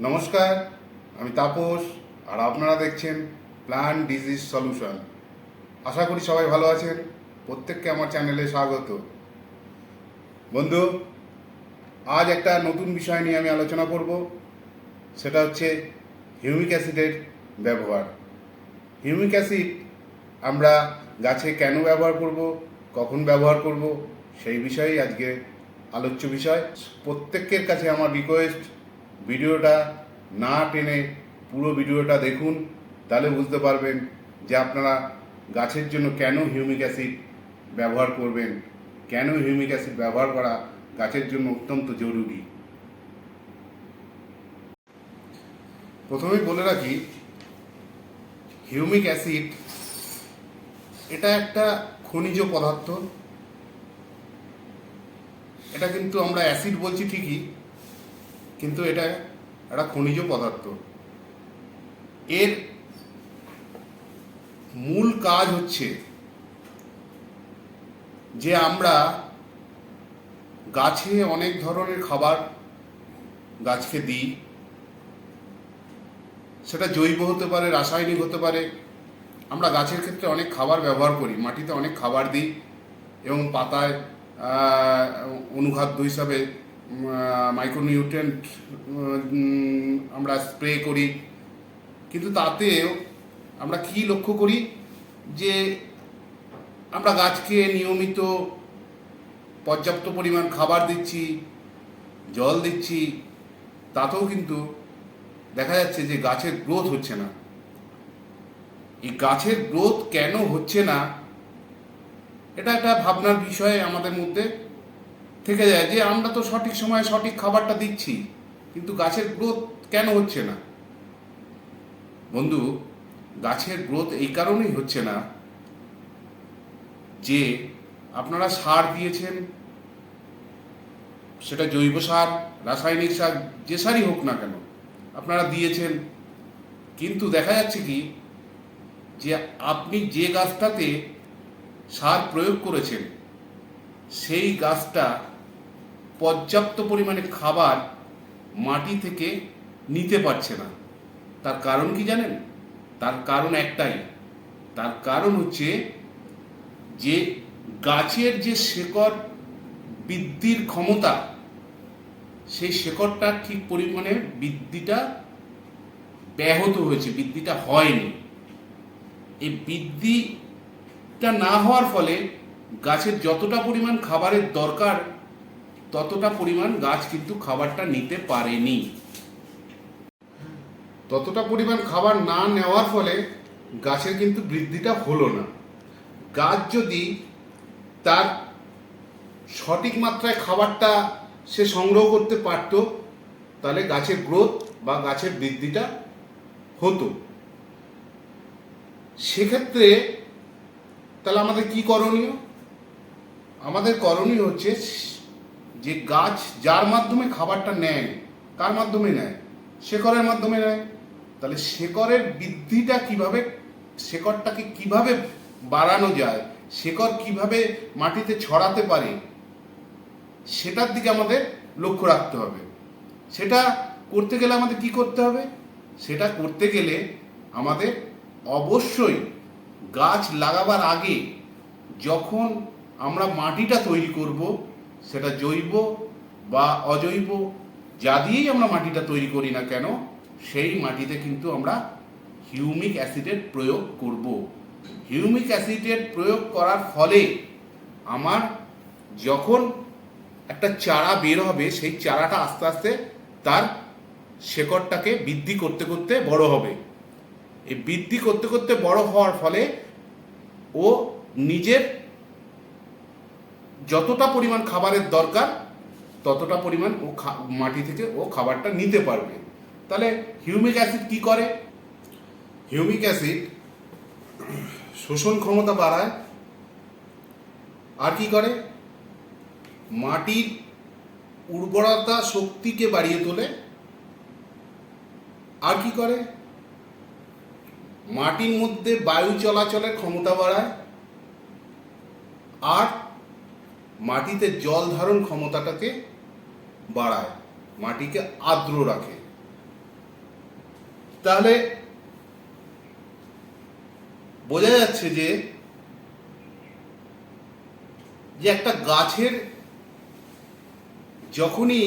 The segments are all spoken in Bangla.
নমস্কার, আমি তাপস, আর আপনারা দেখছেন প্ল্যান ডিজিজ সলিউশন আশা করি সবাই ভালো আছেন। প্রত্যেককে আমার চ্যানেলে স্বাগত। বন্ধু, আজ একটা নতুন বিষয় নিয়ে আমি আলোচনা করব। সেটা হচ্ছে হিউমিক অ্যাসিডের ব্যবহার। হিউমিক অ্যাসিড আমরা গাছে কেন ব্যবহার করব, কখন ব্যবহার করব, সেই বিষয়েই আজকে আলোচ্য বিষয়। প্রত্যেকের কাছে আমার রিকোয়েস্ট ভিডিওটা না টেনে পুরো ভিডিওটা দেখুন, তাহলে বুঝতে পারবেন যে আপনারা গাছের জন্য কেন হিউমিক অ্যাসিড ব্যবহার করবেন, কেন হিউমিক অ্যাসিড ব্যবহার করা গাছের জন্য অত্যন্ত জরুরি। প্রথমেই বলে রাখি, হিউমিক অ্যাসিড এটা একটা খনিজ পদার্থ। এটা কিন্তু আমরা অ্যাসিড বলছি ঠিকই কিন্তু এটা একটা খনিজ পদার্থ। এর মূল কাজ হচ্ছে যে আমরা গাছে অনেক ধরনের খাবার গাছকে দিই। সেটা জৈব হতে পারে, রাসায়নিক হতে পারে। আমরা গাছের ক্ষেত্রে অনেক খাবার ব্যবহার করি, মাটিতে অনেক খাবার দিই এবং পাতায় অনুখাদ্য হিসাবে মাইক্রোনিউট্রেন্ট আমরা স্প্রে করি। কিন্তু তাতেও আমরা কি লক্ষ্য করি? যে আমরা গাছকে নিয়মিত পর্যাপ্ত পরিমাণ খাবার দিচ্ছি, জল দিচ্ছি, তাতেও কিন্তু দেখা যাচ্ছে যে গাছের গ্রোথ হচ্ছে না। এই গাছের গ্রোথ কেন হচ্ছে না? এটা একটা ভাবনার বিষয় আমাদের মধ্যে। থেকে যায় যে আমরা তো সঠিক সময়ে সঠিক খাবারটা দিচ্ছি, কিন্তু গাছের গ্রোথ কেন হচ্ছে না? বন্ধু, গাছের গ্রোথ এই কারণেই হচ্ছে না যে আপনারা সার দিয়েছেন, সেটা জৈব সার, রাসায়নিক সার, যে সারই হোক না কেন, আপনারা দিয়েছেন। কিন্তু দেখা যাচ্ছে কি, যে আপনি যে গাছটাতে সার প্রয়োগ করেছেন, সেই গাছটা পর্যাপ্ত পরিমাণে খাবার মাটি থেকে নিতে পারছে না। তার কারণ কি জানেন? তার কারণ একটাই। তার কারণ হচ্ছে যে গাছের যে শেকড় বৃদ্ধির ক্ষমতা, সেই শেকড়টা ঠিক পরিমাণে বৃদ্ধিটা ব্যাহত হয়েছে, বৃদ্ধিটা হয়নি। এই বৃদ্ধিটা না হওয়ার ফলে গাছের যতটা পরিমাণ খাবারের দরকার ততটা পরিমাণ গাছ কিন্তু খাবারটা নিতে পারেনি। ততটা পরিমাণ খাবার না নেওয়ার ফলে গাছের কিন্তু বৃদ্ধিটা হলো না। গাছ যদি তার সঠিক মাত্রায় খাবারটা সে সংগ্রহ করতে পারত, তাহলে গাছের গ্রোথ বা গাছের বৃদ্ধিটা হতো। সেক্ষেত্রে তাহলে আমাদের কি করণীয়? আমাদের করণীয় হচ্ছে যে গাছ যার মাধ্যমে খাবারটা নেয়, কার মাধ্যমে নেয়? শেকড়ের মাধ্যমে নেয়। তাহলে শেকড়ের বৃদ্ধিটা কীভাবে, শেকড়টাকে কীভাবে বাড়ানো যায়, শেকড় কীভাবে মাটিতে ছড়াতে পারে, সেটার দিকে আমাদের লক্ষ্য রাখতে হবে। সেটা করতে গেলে আমাদের কি করতে হবে? সেটা করতে গেলে আমাদের অবশ্যই গাছ লাগাবার আগে যখন আমরা মাটিটা তৈরি করব সেটা জৈব বা অজৈব, যা দিয়েই আমরা মাটিটা তৈরি করি না কেন, সেই মাটিতে কিন্তু আমরা হিউমিক অ্যাসিডের প্রয়োগ করব। হিউমিক অ্যাসিডের প্রয়োগ করার ফলে আমার যখন একটা চারা বের হবে, সেই চারাটা আস্তে আস্তে তার শেকড়টাকে বৃদ্ধি করতে করতে বড় হবে। এই বৃদ্ধি করতে করতে বড় হওয়ার ফলে ও নিজের যতটা পরিমাণ খাবারের দরকার, ততটা পরিমাণ ও মাটি থেকে ও খাবারটা নিতে পারবে। তাহলে হিউমিক অ্যাসিড কি করে? হিউমিক অ্যাসিড শোষণ ক্ষমতা বাড়ায়, আর কি করে? মাটির উর্বরতা শক্তিকে বাড়িয়ে তোলে, আর কি করে? মাটির মধ্যে বায়ু চলাচলের ক্ষমতা বাড়ায়, আর মাটিতে জল ধারণ ক্ষমতাটাকে বাড়ায়, মাটিকে আর্দ্র রাখে। তাহলে বোঝা যাচ্ছে যে যে একটা গাছের যখনই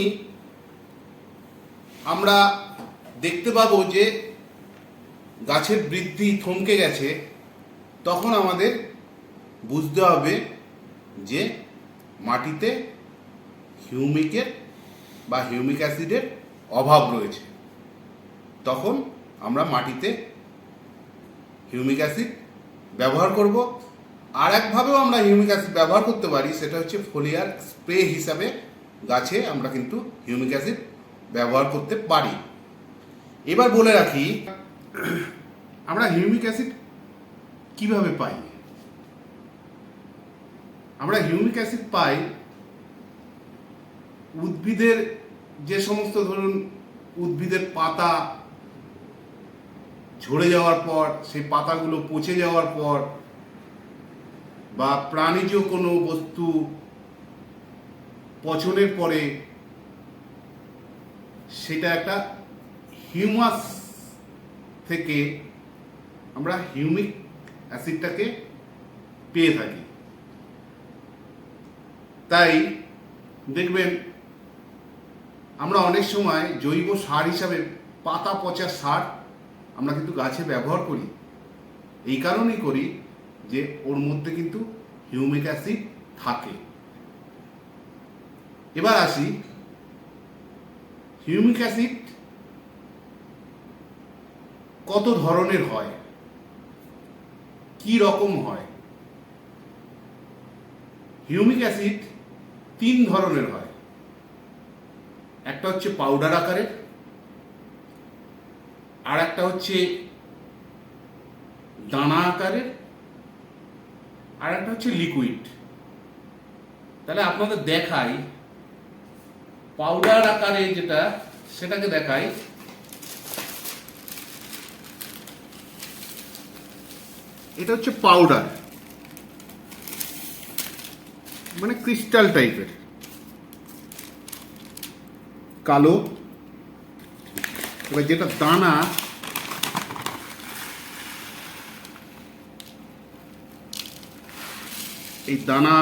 আমরা দেখতে পাবো যে গাছের বৃদ্ধি থমকে গেছে, তখন আমাদের বুঝতে হবে যে মাটিতে হিউমিকের বা হিউমিক অ্যাসিডের অভাব রয়েছে। তখন আমরা মাটিতে হিউমিক অ্যাসিড ব্যবহার করব। আর একভাবেও আমরা হিউমিক অ্যাসিড ব্যবহার করতে পারি, সেটা হচ্ছে ফোলিয়ার স্প্রে হিসাবে গাছে আমরা কিন্তু হিউমিক অ্যাসিড ব্যবহার করতে পারি। এবার বলে রাখি, আমরা হিউমিক অ্যাসিড কীভাবে পাই? আমরা হিউমিক অ্যাসিড পাই, উদ্ভিদের যে সমস্ত ধরুন উদ্ভিদের পাতা ঝরে যাওয়ার পর, সেই পাতাগুলো পচে যাওয়ার পর, বা প্রাণীজ কোনো বস্তু পচনের পরে, সেটা একটা হিউমাস থেকে আমরা হিউমিক অ্যাসিডটাকে পেয়ে থাকি। তাই দেখবেন, আমরা অনেক সময় জৈব সার হিসাবে পাতা পচা সার আমরা কিন্তু গাছে ব্যবহার করি। এই কারণেই করি যে ওর মধ্যে কিন্তু হিউমিক অ্যাসিড থাকে। এবার আসি, হিউমিক অ্যাসিড কত ধরনের হয়? কি রকম হয়? হিউমিক অ্যাসিড তিন ধরনের হয়। একটা হচ্ছে পাউডার আকারের আর একটা হচ্ছে দানা আকারের আর একটা হচ্ছে লিকুইড তাহলে আপনাদের দেখাই পাউডার আকারে যেটা, সেটাকে দেখাই। এটা হচ্ছে পাউডার মানে ক্রিস্টাল টাইপের। কালো। এবার যেটা দানা, এই দানা,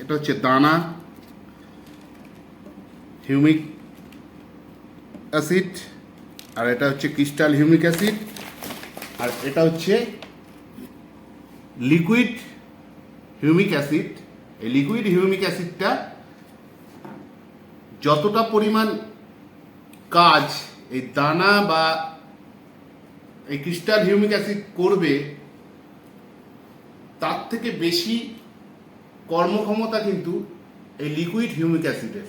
এটা হচ্ছে দানা, হিউমিক অ্যাসিড, আর এটা হচ্ছে ক্রিস্টাল হিউমিক অ্যাসিড, আর এটা হচ্ছে লিকুইড হিউমিক অ্যাসিড। এই লিকুইড হিউমিক অ্যাসিডটা যতটা পরিমাণ কাজ এই দানা বা এই ক্রিস্টাল হিউমিক অ্যাসিড করবে, তার থেকে বেশি কর্মক্ষমতা কিন্তু এই লিকুইড হিউমিক অ্যাসিডের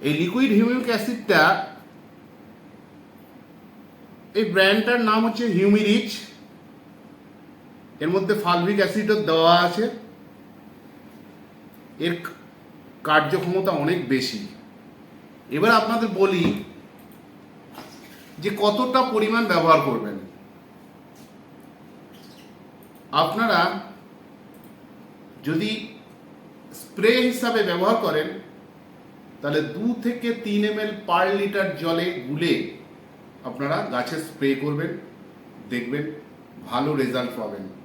এই লিকুইড হিউমিক অ্যাসিডটা এই ব্র্যান্ডটার নাম হচ্ছে হিউমিরিচ এর মধ্যে ফালভিক অ্যাসিডও দেওয়া আছে। এর কার্যক্ষমতা অনেক বেশি। এবার আপনাদের বলি যে কতটা পরিমাণ ব্যবহার করবেন। আপনারা যদি স্প্রে হিসাবে ব্যবহার করেন, তাহলে দু থেকে তিন এম পার লিটার জলে গুলে আপনারা গাছে স্প্রে করবেন, দেখবেন, ভালো রেজাল্ট পাবেন।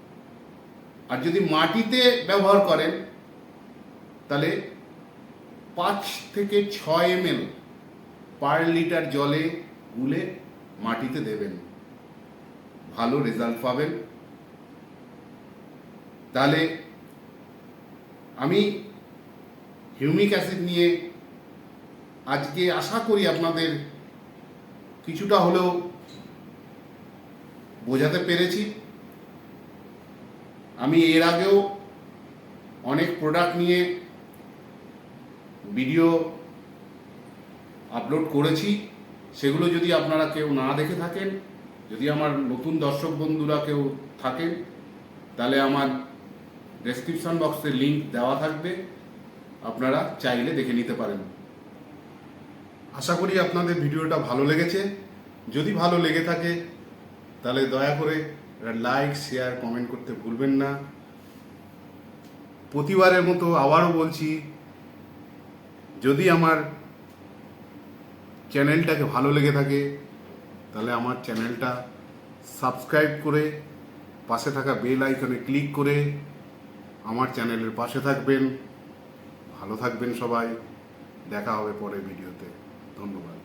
আর যদি মাটিতে ব্যবহার করেন, তাহলে পাঁচ থেকে ছয় এম পার লিটার জলে গুলে মাটিতে দেবেন। ভালো রেজাল্ট পাবেন। তাহলে আমি হিউমিক অ্যাসিড নিয়ে আজকে আশা করি আপনাদের কিছুটা হলেও বোঝাতে পেরেছি। আমি এর আগেও অনেক প্রোডাক্ট নিয়ে ভিডিও আপলোড করেছি। সেগুলো যদি আপনারা কেউ না দেখে থাকেন, যদি আমার নতুন দর্শক বন্ধুরা কেউ থাকেন, তাহলে আমার ডেসক্রিপশন বক্সে লিঙ্ক দেওয়া থাকবে। আপনারা চাইলে দেখে নিতে পারেন। আশা করি আপনাদের ভিডিওটা ভালো লেগেছে। যদি ভালো লেগে থাকে, তাহলে দয়া করে লাইক শেয়ার কমেন্ট করতে ভুলবেন না। প্রতিবারের মতো আবারও বলছি, যদি আমার চ্যানেলটাকে ভালো লেগে থাকে, তাহলে আমার চ্যানেলটা সাবস্ক্রাইব করে, পাশে থাকা বেল আইকনে ক্লিক করে, আমার চ্যানেলের পাশে থাকবেন। ভালো থাকবেন সবাই। দেখা হবে পরের ভিডিওতে ধন্যবাদ।